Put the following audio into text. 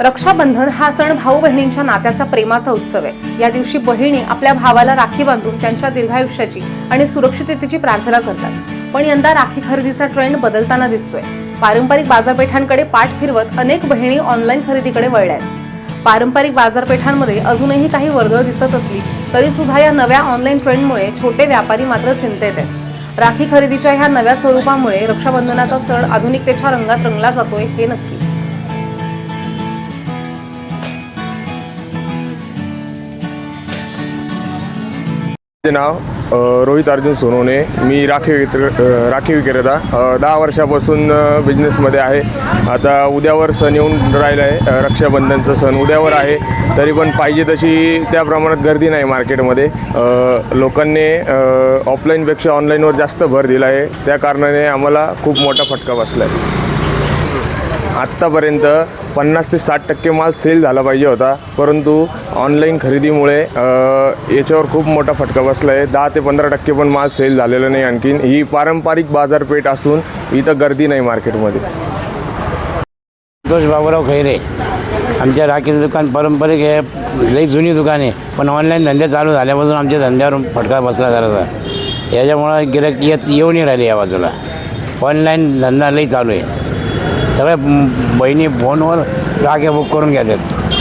रक्षाबंधन हा सण भाऊ बहिणींच्या नात्याचा प्रेमाचा उत्सव आहे. या दिवशी बहिणी आपल्या भावाला राखी बांधून त्यांच्या दीर्घायुष्याची आणि सुरक्षिततेची प्रार्थना करतात. पण यंदा राखी खरेदीचा ट्रेंड बदलताना दिसतोय. पारंपरिक बाजारपेठांकडे पाठ फिरवत अनेक बहिणी ऑनलाईन खरेदीकडे वळल्या आहेत. पारंपरिक बाजारपेठांमध्ये अजूनही काही वर्दळ दिसत असली तरी सुद्धा या नव्या ऑनलाईन ट्रेंडमुळे छोटे व्यापारी मात्र चिंतेत आहेत. राखी खरेदीच्या ह्या नव्या स्वरूपामुळे रक्षाबंधनाचा सण आधुनिकतेच्या रंगात रंगला जातोय हे नक्की नाव रोहित अर्जुन सोनवणे. मी राखी विक्रे राखीव राखी विक्रेता. दहा वर्षापासून बिझनेसमध्ये आहे. आता उद्यावर सण येऊन राहिला आहे रक्षाबंधनचा सण. उद्यावर आहे तरी पण पाहिजे तशी त्या प्रमाणात गर्दी नाही मार्केटमध्ये. लोकांनी ऑफलाईनपेक्षा ऑनलाईनवर जास्त भर दिला आहे. त्या कारणाने आम्हाला खूप मोठा फटका बसला आहे आत्तापर्यंत पन्नास ते साठ टक्के माल सेल झाला पाहिजे होता. परंतु ऑनलाईन खरेदीमुळे याच्यावर खूप मोठा फटका बसला आहे दहा ते पंधरा टक्के पण माल सेल झालेला नाही आणखीन. ही पारंपरिक बाजारपेठ असून इथं गर्दी नाही मार्केटमध्ये संतोष बाबूराव खैरे. आमच्या राखीचं दुकान पारंपरिक आहे. लई जुनी दुकान आहे. पण ऑनलाईन धंदे चालू झाल्यापासून आमच्या धंद्यावर फटका बसला जरासा याच्यामुळं गिरायक येत येऊ नाही राहिले या बाजूला. ऑनलाईन धंदा लई चालू आहे. सगळ्या बहिणी फोनवर राख्या बुक करून घेतात.